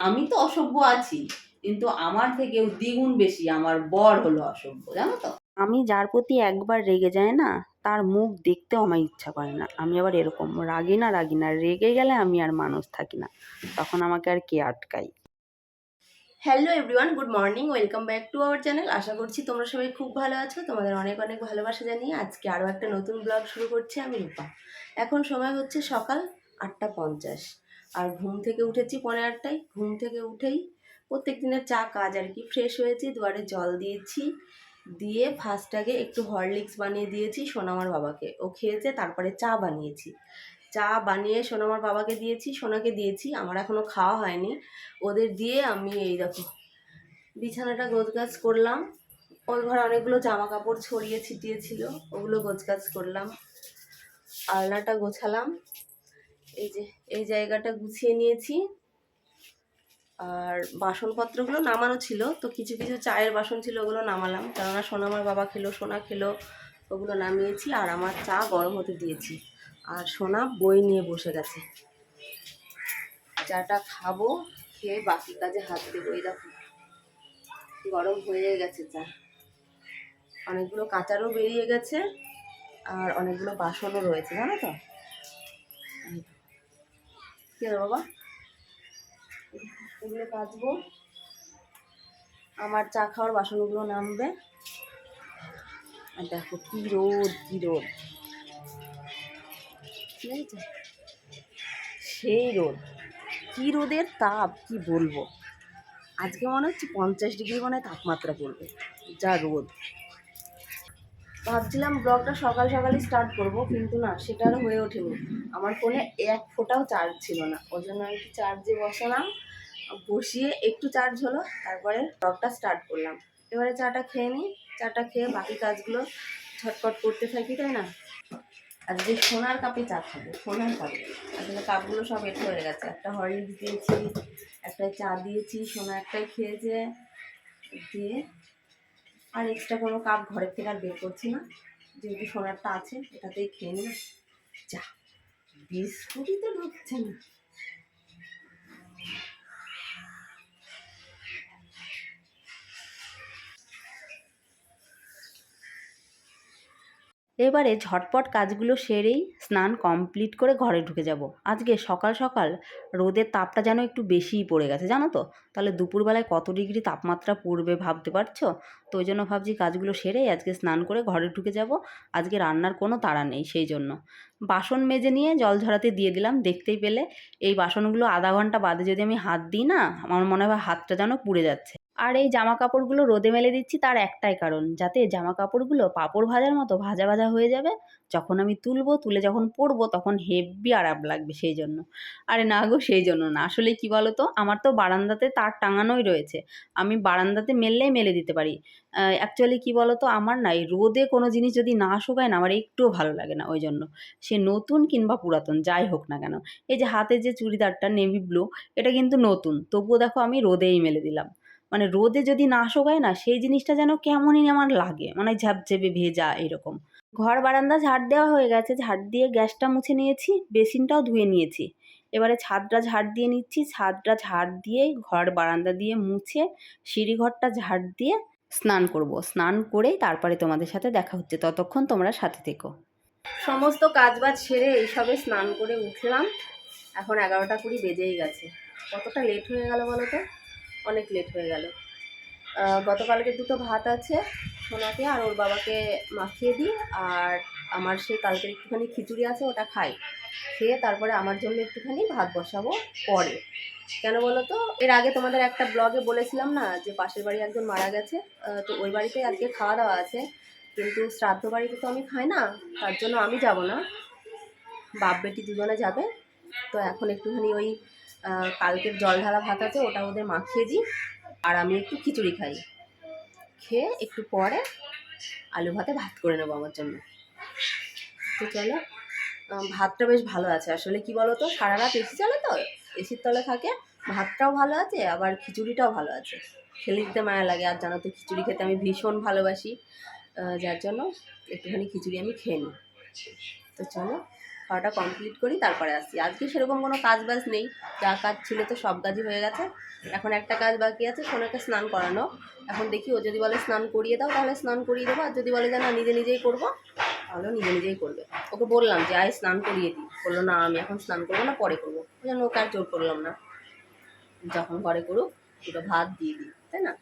আমি তো অসভ্য আছি কিন্তু আমার থেকেও দ্বিগুণ বেশি আমার বর হলো অসভ্য জানো তো? আমি যার প্রতি একবার রেগে যায় না তার মুখ দেখতেও আমার ইচ্ছা করে না। আমি আবার এরকম রাগি না রাগি না রেগে গেলে আমি আর মানুষ থাকি না তখন আমাকে আর কে আটকাই hello everyone good morning welcome back to our channel আশা করছি তোমরা সবাই খুব ভালো আছো তোমাদের অনেক অনেক ভালোবাসা জানিয়ে আজকে আরও একটা নতুন ব্লগ শুরু করছি আমি রূপা। এখন সময় হচ্ছে সকাল আটটা পঞ্চাশ। আর ঘুম থেকে উঠেছি পনেরো আটটায়। ঘুম থেকে উঠেই প্রত্যেক দিনের চা, কাজ আর কি ফ্রেশ হয়েছি, দুয়ারে জল দিয়েছি, দিয়ে ফার্স্ট আগে একটু হরলিক্স বানিয়ে দিয়েছি সোনামার বাবাকে। ও খেয়েছে, তারপরে চা বানিয়েছি। চা বানিয়ে সোনামার বাবাকে দিয়েছি, সোনাকে দিয়েছি, আমার এখনও খাওয়া হয়নি। ওদের দিয়ে আমি এই দেখো বিছানাটা গোছগাছ করলাম। ওই ঘরে অনেকগুলো জামা কাপড় ছড়িয়ে ছিটিয়ে ছিল ওগুলো গোছগাছ করলাম। আলনাটা গোছালাম। এই যে, এই জায়গাটা গুছিয়ে নিয়েছি। আর বাসনপত্রগুলো নামানো ছিল, তো কিছু কিছু চায়ের বাসন ছিল, ওগুলো নামালাম। কেননা সোনা আমার বাবা খেলো, সোনা খেলো, ওগুলো নামিয়েছি, আর আমার চা গরম হতে দিয়েছি। আর সোনা বই নিয়ে বসে গেছে। চাটা খাব, খেয়ে বাকি কাজে হাত দেবো দেখো। গরম হয়ে গেছে চা। অনেকগুলো কাঁচারও বেরিয়ে গেছে, আর অনেকগুলো বাসনও রয়েছে, জানো তো। বাবা? এগুলো কাচবো। আমার চা খাওয়ার বাসনগুলো নামবে। আর দেখো কি রোদ কি রোদ। ঠিক সেই রোদ। কি রোদের তাপ, কি বলব? আজকে মনে হচ্ছে পঞ্চাশ ডিগ্রি মনে তাপমাত্রা পড়বে। যা রোদ। ভাবছিলাম ব্লগটা সকাল সকালই স্টার্ট করব, কিন্তু না, সেটা আর হয়ে ওঠেনি। আমার ফোনে এক ফোঁটাও চার্জ ছিল না। ওই জন্য আমি চার্জে বসালাম, বসিয়ে একটু চার্জ হলো, তারপরে ব্লগটা স্টার্ট করলাম। এবারে চাটা খেয়ে নিই, চাটা খেয়ে বাকি কাজগুলো ঝটপট করতে থাকি, তাই না? আজকে সোনার কাপে চা খাব, সোনার কাপে। আসলে কাপগুলো সব এট হয়ে গেছে। একটা হরলিক্স দিয়েছি একটা চা দিয়েছি, সোনা একটাই খেয়েছে, দিয়ে আর এক্সট্রা কোনো কাপ ঘরের থেকে আর বের করছি না। যেহেতু সোনারটা আছে, এটাতেই খেয়ে নিলাম। যা, বিস্কুটই তো ঢুকছে না। এবারে ঝটপট কাজগুলো সেরেই স্নান কমপ্লিট করে ঘরে ঢুকে যাব। আজকে সকাল সকাল রোদের তাপটা যেন একটু বেশিই পড়ে গেছে, জানো তো? তাহলে দুপুরবেলায় কত ডিগ্রি তাপমাত্রা পড়বে ভাবতে পারছ? তো ওই জন্য ভাবছি কাজগুলো সেরেই আজকে স্নান করে ঘরে ঢুকে যাব। আজকে রান্নার কোনো তাড়া নেই সেই জন্য। বাসন মেজে নিয়ে জল ঝরাতে দিয়ে দিলাম, দেখতেই পেলে। এই বাসনগুলো আধা ঘণ্টা বাদে যদি আমি হাত দিই না, আমার মনে হয় হাতটা যেন পুড়ে যাচ্ছে। আর এই জামা কাপড়গুলো রোদে মেলে দিচ্ছি তার একটাই কারণ, যাতে জামা কাপড়গুলো পাঁপড় ভাজার মতো ভাজা ভাজা হয়ে যাবে। যখন আমি তুলবো, তুলে যখন পরবো তখন হেভি আরাম লাগবে সেই জন্য। আরে না গো, সেই জন্য না। আসলে কি বলো তো আমার তো বারান্দাতে তার টাঙানোই রয়েছে। আমি বারান্দাতে মেললেই মেলে দিতে পারি। অ্যাকচুয়ালি কি বলো তো আমার না এই রোদে কোনো জিনিস যদি না শুকায় না, আমার একটুও ভালো লাগে না ওই জন্য। সে নতুন কিংবা পুরাতন, যাই হোক না কেন। এই যে হাতে যে চুড়িদারটা নেভি ব্লু, এটা কিন্তু নতুন। তবুও দেখো আমি রোদেই মেলে দিলাম। মানে রোদে যদি না শোকায় না, সেই জিনিসটা যেন কেমনই আমার লাগে। মানে ঝাপঝেপে ভেজা এরকম। ঘর বারান্দা ঝাড় দেওয়া হয়ে গেছে। ঝাড় দিয়ে গ্যাসটা মুছে নিয়েছি, বেসিনটাও ধুয়ে নিয়েছি। এবারে ছাদটা ঝাড় দিয়ে নিচ্ছি। ছাদটা ঝাড় দিয়ে ঘর বারান্দা দিয়ে মুছে সিঁড়িঘরটা ঝাড় দিয়ে স্নান করব। স্নান করেই তারপরে তোমাদের সাথে দেখা হচ্ছে। ততক্ষণ তোমরা সাথে থেকো। সমস্ত কাজ বাজ সেরে এইসবে স্নান করে উঠলাম। এখন এগারোটা কুড়ি বেজেই গেছে। কতটা লেট হয়ে গেল বলো তো? অনেক লেট হয়ে গেল। গতকালকে দুটো ভাত আছে সোনাকে আর ওর বাবাকে মাখিয়ে দিই আর আমার সেই কালকের একটুখানি খিচুড়ি আছে ওটা খাই। খেয়ে তারপরে আমার জন্য একটুখানি ভাত বসাবো পরে। কেন বলো তো? এর আগে তোমাদের একটা ব্লগে বলেছিলাম না যে পাশের বাড়ি একজন মারা গেছে তো ওই বাড়িতে আজকে খাওয়া দাওয়া আছে। কিন্তু শ্রাদ্ধ বাড়িতে তো আমি খাই না, তার জন্য আমি যাব না। বাপ বেটি দুজনে যাবে, তো এখন একটুখানি ওই কালকের জল ঢালা ভাত আছে, ওটা ওদের মাখিয়ে দিই, আর আমি একটু খিচুড়ি খাই। খেয়ে একটু পরে আলু ভাতে ভাত করে নেব আমার জন্য। তো চলো ভাতটা বেশ ভালো আছে। আসলে কি বলো তো সারা রাত এসি চলে তো, এসির তলে থাকে, ভাতটাও ভালো আছে, আবার খিচুড়িটাও ভালো আছে। খেলে দিতে মায়া লাগে, আর জানো তো খিচুড়ি খেতে আমি ভীষণ ভালোবাসি। যার জন্য একটুখানি খিচুড়ি আমি খেয়ে নিই। তো চলো খাওয়াটা কমপ্লিট করি, তারপরে আসছি। আজকে সেরকম কোনো কাজ বাজ নেই। যা কাজ ছিল তো সব কাজই হয়ে গেছে। এখন একটা কাজ বাকি আছে, সোনাকে স্নান করানো। এখন দেখি ও যদি বলে স্নান করিয়ে দাও, তাহলে স্নান করিয়ে দেবো। আর যদি বলে যে না, নিজে নিজেই করব, তাহলে নিজে নিজেই করবে। ওকে বললাম যে, আয়, স্নান করিয়ে দিই বলল, না, আমি এখন স্নান করব না, পরে করব। ওই জন্য ওকে আর জোর করলাম না। যখন ঘরে করুক, দুটো ভাত দিয়ে দিই, তাই না?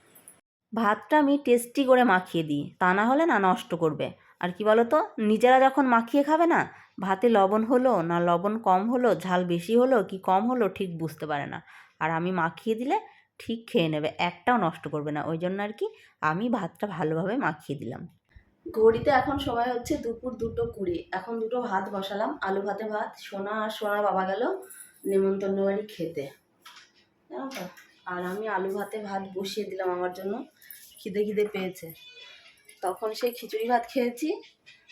ভাতটা আমি টেস্টি করে মাখিয়ে দিই। তা না হলে না নষ্ট করবে। আর কি বলো তো নিজেরা যখন মাখিয়ে খাবে না ভাতে লবণ হলো না লবণ কম হলো, ঝাল বেশি হলো, কি কম হলো ঠিক বুঝতে পারে না। আর আমি মাখিয়ে দিলে ঠিক খেয়ে নেবে, একটাও নষ্ট করবে না। ওই জন্য আর কি আমি ভাতটা ভালোভাবে মাখিয়ে দিলাম। ঘড়িতে এখন সময় হচ্ছে দুপুর দুটো কুড়ি। এখন দুটো ভাত বসালাম, আলু ভাতে ভাত, সোনা আর সোনার বাবা গেল নেমন্তন্ন বাড়ি খেতে। আর আমি আলু ভাতে ভাত বসিয়ে দিলাম আমার জন্য, খিদে খিদে পেয়েছে। তখন সেই খিচুড়ি ভাত খেয়েছি,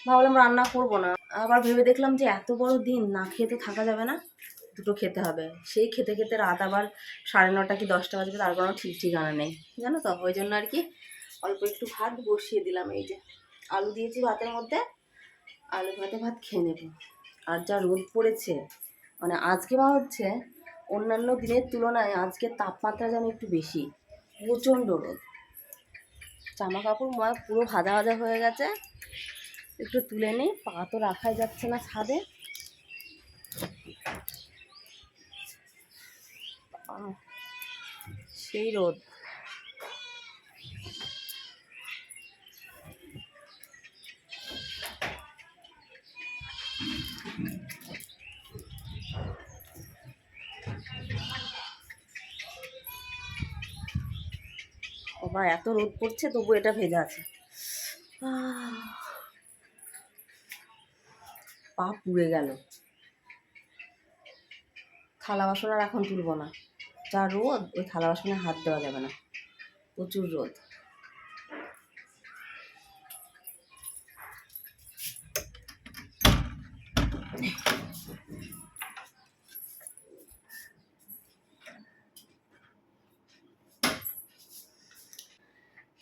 ভাবলাম রান্না করব না। আবার ভেবে দেখলাম যে এত বড় দিন না খেয়ে তো থাকা যাবে না, দুটো খেতে হবে। সেই খেতে খেতে রাত আবার সাড়ে নটা কি দশটা বাজবে, তার কোনো ঠিক ঠিকানা নেই। জানো তো, ওই জন্য আর কি অল্প একটু ভাত বসিয়ে দিলাম এই যে। আলু দিয়েছি ভাতের মধ্যে, আলু ভাতে ভাত খেয়ে নেব। আর যা রোদ পড়েছে মানে আজকে মনে হচ্ছে অন্যান্য দিনের তুলনায় আজকে তাপমাত্রা যেন একটু বেশি, প্রচণ্ড রোদ। জামা কাপড় মা পুরো ভাজা ভাজা হয়ে গেছে একটু তুলে নিই পা তো রাখাই যাচ্ছে না ছাদে। সেই রোদ। এত রোদ পড়ছে, তবু এটা ভেজা আছে। পা পুড়ে গেল। থালা বাসন আর এখন তুলবো না। যা রোদ, ওই থালা বাসনে হাত দেওয়া যাবে না। প্রচুর রোদ।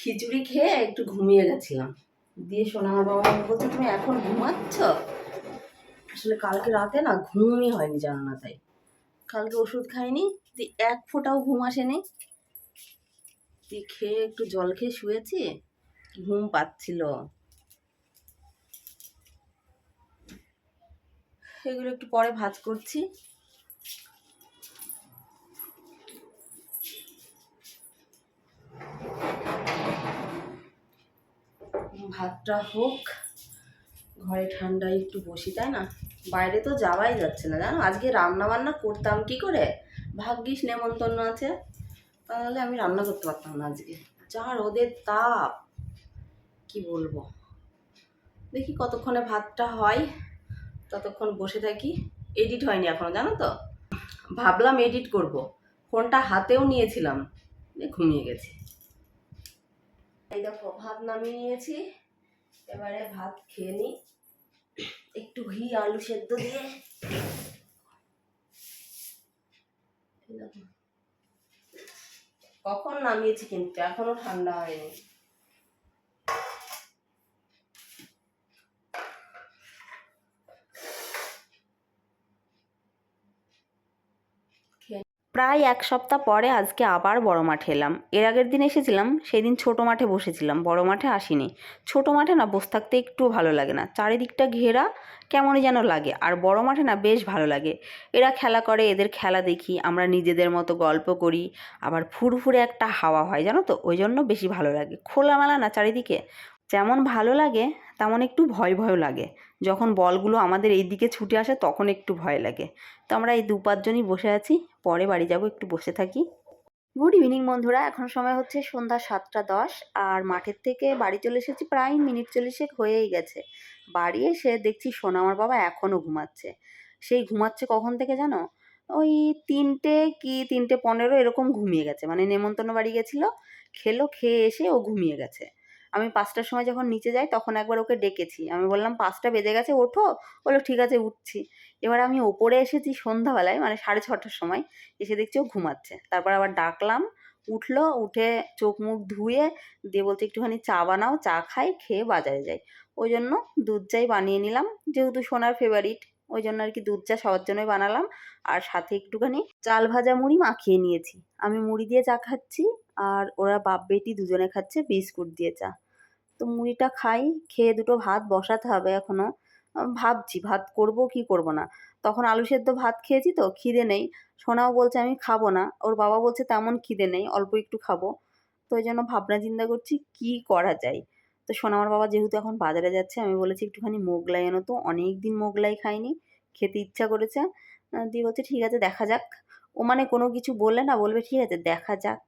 খিচুড়ি খেয়ে একটু ঘুমিয়ে গেছিলাম। দিয়ে আমার বাবা বলছে, তুমি এখন ঘুমাচ্ছ? আসলে কালকে রাতে না ঘুমই হয়নি জানো না তাই। কালকে ওষুধ খাইনি দিয়ে এক ফোঁটাও ঘুম আসেনি। দিয়ে খেয়ে একটু জল খেয়ে শুয়েছি, ঘুম পাচ্ছিল। এগুলো একটু পরে ভাজ করছি। ভাতটা হোক, ঘরে ঠান্ডায় একটু বসি, তাই না? বাইরে তো যাওয়াই যাচ্ছে না, জানো? আজকে রান্না বান্না করতাম কি করে? ভাগ্যিস নেমন্তন্ন আছে। তাহলে আমি রান্না করতে পারতাম না আজকে। যা রোদের তাপ, কি বলব? দেখি কতক্ষণে ভাতটা হয়, ততক্ষণ বসে থাকি। এডিট হয়নি এখনও, জানো তো? ভাবলাম এডিট করব। ফোনটা হাতেও নিয়েছিলাম ঘুমিয়ে গেছি। এই দেখো, ভাত নামিয়ে নিয়েছি। এবারে ভাত খেয়ে নিই। একটু ঘি আলু সেদ্ধ দিয়ে। কখন নামিয়েছি কিন্তু? এখনও ঠান্ডা হয়নি। প্রায় এক সপ্তাহ পরে আজকে আবার বড় মাঠে এলাম। এর আগের দিন এসেছিলাম সেই দিন ছোটো মাঠে বসেছিলাম, বড় মাঠে আসিনি। ছোটো মাঠে না, বসে থাকতে একটু ভালো লাগে না। চারিদিকটা ঘেরা, কেমনই যেন লাগে। আর বড় মাঠে না, বেশ ভালো লাগে। এরা খেলা করে, এদের খেলা দেখি, আমরা নিজেদের মতো গল্প করি, আবার ফুরফুরে একটা হাওয়া হয়, জানো তো? ওই জন্য বেশি ভালো লাগে। খোলামেলা না চারিদিকে? যেমন ভালো লাগে, তেমন একটু ভয় ভয়ও লাগে। যখন বলগুলো আমাদের এই দিকে ছুটে আসে, তখন একটু ভয় লাগে। তো আমরা এই দু পাঁচজনই বসে আছি, পরে বাড়ি যাব, একটু বসে থাকি। গুড ইভিনিং বন্ধুরা, এখন সময় হচ্ছে সন্ধ্যা সাতটা দশ, আর মাঠের থেকে বাড়ি চলে এসেছি প্রায় মিনিট চল্লিশেক হয়েই গেছে। বাড়ি এসে দেখছি সোনা আমার বাবা এখনও ঘুমাচ্ছে। সেই ঘুমাচ্ছে কখন থেকে জানো? ওই তিনটে কি তিনটে পনেরো এরকম ঘুমিয়ে গেছে। মানে নেমন্তন্ন বাড়ি গেছিল, খেলো, খেয়ে এসে ও ঘুমিয়ে গেছে। আমি পাঁচটার সময় যখন নিচে যাই তখন একবার ওকে ডেকেছি। আমি বললাম, পাঁচটা বেজে গেছে, ওঠো। বলল, ঠিক আছে, উঠছি। এবার আমি ওপরে এসেছি সন্ধ্যাবেলায় মানে সাড়ে ছটার সময়। এসে দেখছি ও ঘুমাচ্ছে। তারপর আবার ডাকলাম, উঠল, উঠে চোখ মুখ ধুয়ে দিয়ে বলছে, একটুখানি চা বানাও, চা খাই, খেয়ে বাজারে যাই। ওই জন্য দুধ চাই বানিয়ে নিলাম, যেহেতু সোনার ফেভারিট ওই জন্য আর কি দুধ চা সবার জন্যই বানালাম। আর সাথে একটুখানি চাল ভাজা মুড়ি মাখিয়ে নিয়েছি। আমি মুড়ি দিয়ে চা খাচ্ছি, আর ওরা বাপ, বেটি দুজনে খাচ্ছে বিস্কুট দিয়ে চা। তো মুড়িটা খাই, খেয়ে দুটো ভাত বসাতে হবে এখনও ভাবছি ভাত করব কি করব না। তখন আলু সেদ্ধ ভাত খেয়েছি তো, খিদে নেই। সোনাও বলছে আমি খাব না। ওর বাবা বলছে তেমন খিদে নেই, অল্প একটু খাব। তো ওই জন্য ভাবনা চিন্তা করছি কি করা যায়। তো সোনামার বাবা যেহেতু এখন বাজারে যাচ্ছে, আমি বলেছি একটুখানি মোগলাই এনো তো। অনেক দিন মোগলাই খাইনি, খেতে ইচ্ছা করেছে। দিয়ে বলছে, ঠিক আছে, দেখা যাক। ও মানে কোনো কিছু বললে না, বলবে, ঠিক আছে, দেখা যাক।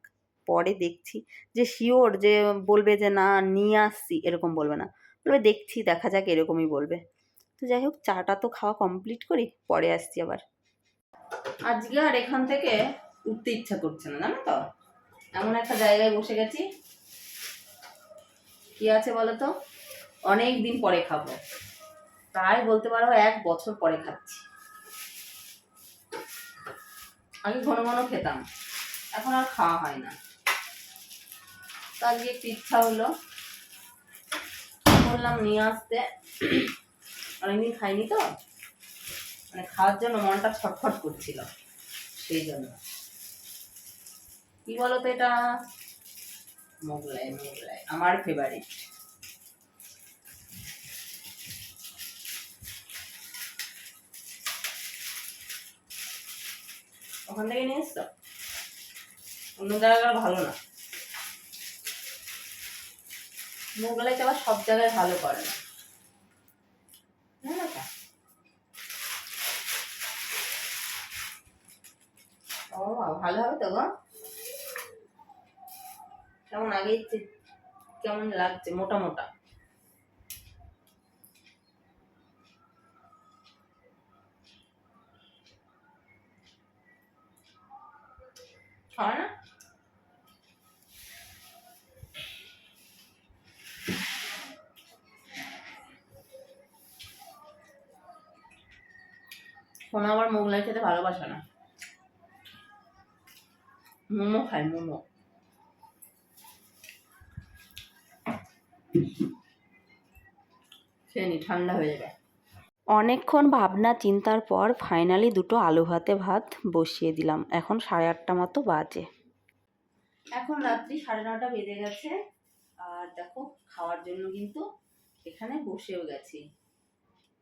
পরে দেখছি যে শিওর যে বলবে যে না, নিয়ে আসছি, এরকম বলবে না। বলবে দেখছি, দেখা যাক, এরকমই বলবে। তো যাই হোক, চাটা তো খাওয়া কমপ্লিট করি, পরে আসছি আবার। আজকে আর এখান থেকে উঠতে ইচ্ছা করছে না, জানো তো? এমন একটা জায়গায় বসে গেছি। কি আছে বলো তো? অনেক দিন পরে খাব। প্রায় বলতে পারো এক বছর পরে খাচ্ছি। আগে ঘন ঘন খেতাম। এখন আর খাওয়া হয় না। আজকে একটু ইচ্ছা হলো। বললাম নিয়ে আসতে। অনেকদিন খাইনি তো। মানে খাওয়ার জন্য মনটা ছটফট করছিল, সেই জন্য। কি বলতো এটা? মোগলাই মোগলাই, আমার ফেভারিট ওখান থেকে নিয়ে এসছো? অন্য জায়গায় ভালো না। মোগলাইটা আবার সব জায়গায় ভালো করে না। ও, ভালো হবে তো কেমন আগে কেমন লাগছে? মোটা মোটা। হয় না? সোনা আমার মোগলাই খেতে ভালোবাসে না। মোমো খায় মোমো। খেয়ে নি ঠান্ডা হয়ে যাবে। অনেকক্ষণ ভাবনা চিন্তার পর ফাইনালি দুটো আলু ভাতে ভাত বসিয়ে দিলাম। এখন সাড়ে আটটা মতো বাজে। এখন রাত্রি সাড়ে নটা বেজে গেছে। আর দেখো খাওয়ার জন্য কিন্তু এখানে বসেও গেছি।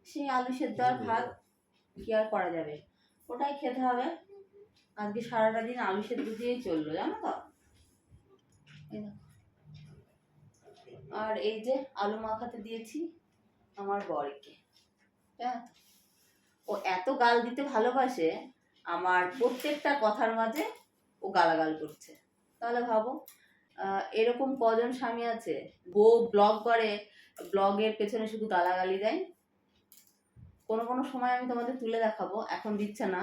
সেই আলু সেদ্ধ আর ভাত কি আর করা যাবে? ওটাই খেতে হবে। আজকে সারাটা দিন আলু সেদ্ধ দিয়েই চলল, জানো তো? আর এই যে আলু মাখাতে দিয়েছি আমার বরকে। ও এত গাল দিতে ভালোবাসে, আমার প্রত্যেকটা কথার মাঝে ও গালাগাল করছে। তাহলে ভাবো এরকম কজন স্বামী আছে, বউ ব্লগ করে, ব্লগের পেছনে শুধু গালাগালি দেয়? কোনো কোনো সময় আমি তোমাদের তুলে দেখাবো, এখন দিচ্ছে না।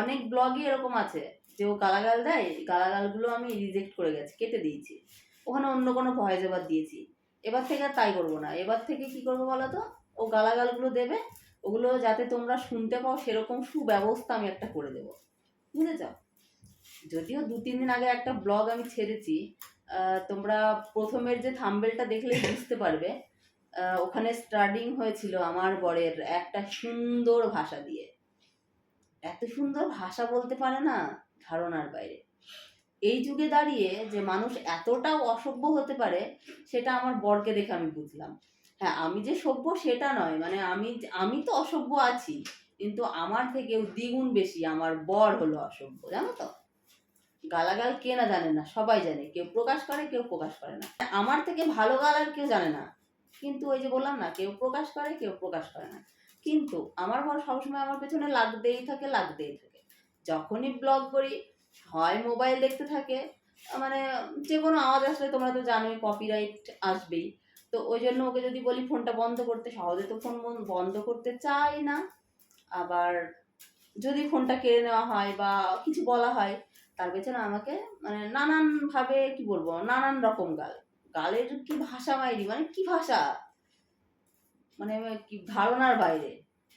অনেক ব্লগই এরকম আছে, যে ও গালাগাল দেয় গালাগালগুলো আমি রিজেক্ট করে গেছি, কেটে দিয়েছি। ওখানে অন্য কোনো ভয়েস এবার দিয়েছি। এবার থেকে আর তাই করব না। এবার থেকে কি করব বলো তো? ও গালাগালগুলো দেবে, ওগুলো যাতে তোমরা শুনতে পাও, সেরকম সুব্যবস্থা আমি একটা করে দেবো। বুঝেছ? যদিও দু তিন দিন আগে একটা ব্লগ আমি ছেড়েছি তোমরা প্রথমের যে থাম্বেলটা দেখলে বুঝতে পারবে ওখানে স্টার্টিং হয়েছিল আমার বরের একটা সুন্দর ভাষা দিয়ে। এত সুন্দর ভাষা বলতে পারে না ধারণার বাইরে। এই যুগে দাঁড়িয়ে যে মানুষ এতটাও অসভ্য হতে পারে, সেটা আমার বরকে দেখে আমি বুঝলাম। হ্যাঁ আমি যে সভ্য সেটা নয় মানে আমি আমি তো অসভ্য আছি, কিন্তু আমার থেকেও দ্বিগুণ বেশি আমার বর হলো অসভ্য, জানো তো? গালাগাল কে না জানে না, সবাই জানে, কেউ প্রকাশ করে, কেউ প্রকাশ করে না। আমার থেকে ভালো গাল আর কেউ জানে না। কিন্তু ওই যে বললাম না, কেউ প্রকাশ করে, কেউ প্রকাশ করে না। কিন্তু আমার বর সবসময় আমার পেছনে লাগতেই থাকে লাগতেই থাকে। যখনই ব্লগ করি, হয় মোবাইল দেখতে থাকে মানে যে কোনো আওয়াজ আসলে তোমরা তো জানোই কপিরাইট আসবেই। তো ওই জন্য ওকে যদি বলি ফোনটা বন্ধ করতে, সহজে তো ফোন বন্ধ করতে চাই না। আবার যদি ফোনটা কেড়ে নেওয়া হয় বা কিছু বলা হয়, তার পেছনে আমাকে মানে নানানভাবে কি বলব, নানান রকম গাল। গালের কি ভাষা মাইরি? মানে কি ভাষা? মানে কি ধারণার বাইরে।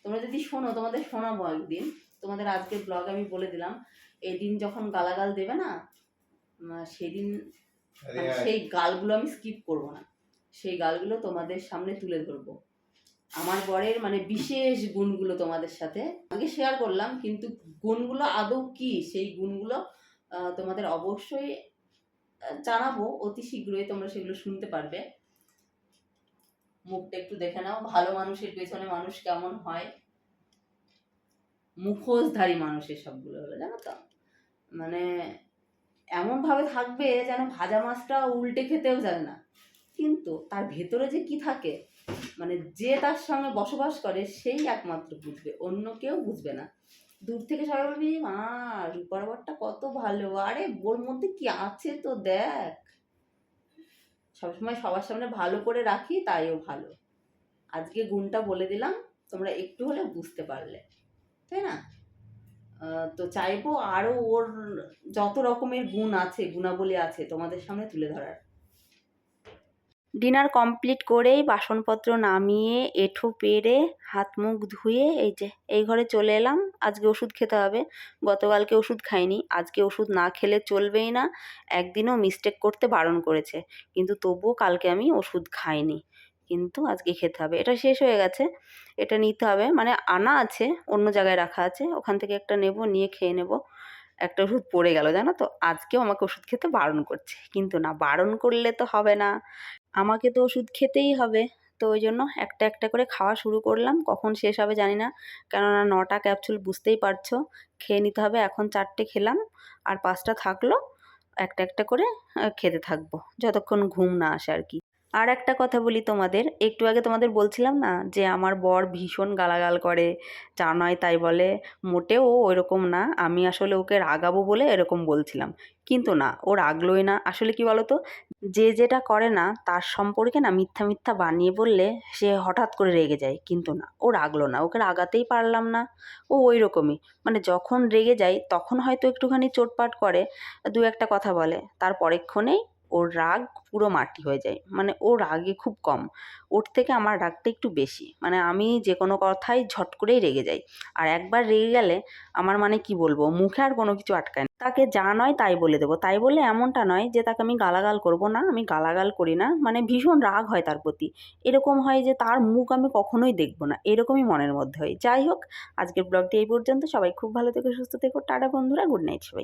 তোমরা যদি শোনো তোমাদের শোনাবো একদিন। তোমাদের আজকে ব্লগ আমি বলে দিলাম। এদিন যখন গালাগাল দেবে না সেদিন মানে সেই গালগুলো আমি স্কিপ করব না। সেই গালগুলো তোমাদের সামনে তুলে ধরবো। আমার বরের মানে বিশেষ গুণগুলো তোমাদের সাথে আগে শেয়ার করলাম কিন্তু গুণগুলো আদৌ কি? সেই গুণগুলো তোমাদের অবশ্যই জানাব, অতি শীঘ্রই তোমরা সেগুলো শুনতে পারবে। মুখটা একটু দেখে নাও, ভালো মানুষের পেছনে মানুষ কেমন হয়? মুখোশধারী মানুষের সবগুলো হলো জানো তো? মানে এমন ভাবে থাকবে যেন ভাজা মাছটা উল্টে খেতেও জানে না। কিন্তু তার ভেতরে যে কি থাকে মানে যে তার সঙ্গে বসবাস করে, সেই একমাত্র বুঝবে, অন্য কেউ বুঝবে না। দূর থেকে সবাই বলবি মা। রূপার বরটা কত ভালো। আরে, ওর মধ্যে কি আছে তো, দেখ। সবসময় সবার সামনে ভালো করে রাখি, তাইও ভালো। আজকে গুণটা বলে দিলাম, তোমরা একটু হলে বুঝতে পারলে। তাই না? তো চাইব আরও ওর যত রকমের গুণ আছে, গুণাবলী আছে তোমাদের সামনে তুলে ধরার। ডিনার কমপ্লিট করেই বাসনপত্র নামিয়ে, এঁঠো পেরে হাত মুখ ধুয়ে এই যে, এই ঘরে চলে এলাম। আজকে ওষুধ খেতে হবে। গতকালকে ওষুধ খাইনি। আজকে ওষুধ না খেলে চলবেই না। একদিনও মিস্টেক করতে বারণ করেছে। কিন্তু তবুও কালকে আমি ওষুধ খাইনি। কিন্তু আজকে খেতে হবে। এটা শেষ হয়ে গেছে। এটা নিতে হবে। মানে আনা আছে, অন্য জায়গায় রাখা আছে। ওখান থেকে একটা নেব, নিয়ে খেয়ে নেব। একটা ওষুধ পড়ে গেল, জানো তো? আজকেও আমাকে ওষুধ খেতে বারণ করছে। কিন্তু না, বারণ করলে তো হবে না। আমাকে তো ওষুধ খেতেই হবে। তো ওই জন্য একটা একটা করে খাওয়া শুরু করলাম। কখন শেষ হবে জানি না। কেননা নটা ক্যাপসুল বুঝতেই পারছ। খেয়ে নিতে হবে। এখন চারটে খেলাম। আর পাঁচটা থাকল। একটা একটা করে খেতে থাকব। যতক্ষণ ঘুম না আসে আর কি। আর একটা কথা বলি তোমাদের, একটু আগে তোমাদের বলছিলাম না যে আমার বর ভীষণ গালাগাল করে, যা নয় তাই বলে, মোটেও ওইরকম না, আমি আসলে ওকে রাগাবো বলে এরকম বলছিলাম। কিন্তু না, ও রাগলোই না। আসলে কি বলতো, যে যেটা করে না, তার সম্পর্কে না মিথ্যা মিথ্যা বানিয়ে বললে সে হঠাৎ করে রেগে যায়। কিন্তু না, ও রাগলো না, ওকে রাগাতেই পারলাম না। ও ওই রকমই মানে যখন রেগে যায়, তখন হয়তো একটুখানি চোটপাট করে। দু একটা কথা বলে, তার পরেক্ষণেই ওর রাগ পুরো মাটি হয়ে যায়। মানে ও রাগে খুব কম। ওর থেকে আমার রাগটা একটু বেশি। মানে আমি যে কোনো কথাই ঝট করেই রেগে যাই। আর একবার রেগে গেলে আমার মানে কি বলব? মুখে আর কোনো কিছু আটকায় না। তাকে যা নয় তাই বলে দেবো। তাই বলে এমনটা নয় যে তাকে আমি গালাগাল করব না, আমি গালাগাল করি না। মানে ভীষণ রাগ হয় তার প্রতি। এরকম হয় যে তার মুখ আমি কখনোই দেখব না। এরকমই মনের মধ্যে হয়। যাই হোক, আজকের ব্লগটি এই পর্যন্ত। সবাই খুব ভালো থেকো, সুস্থ থেকো। টাটা বন্ধুরা, গুড নাইট সবাই।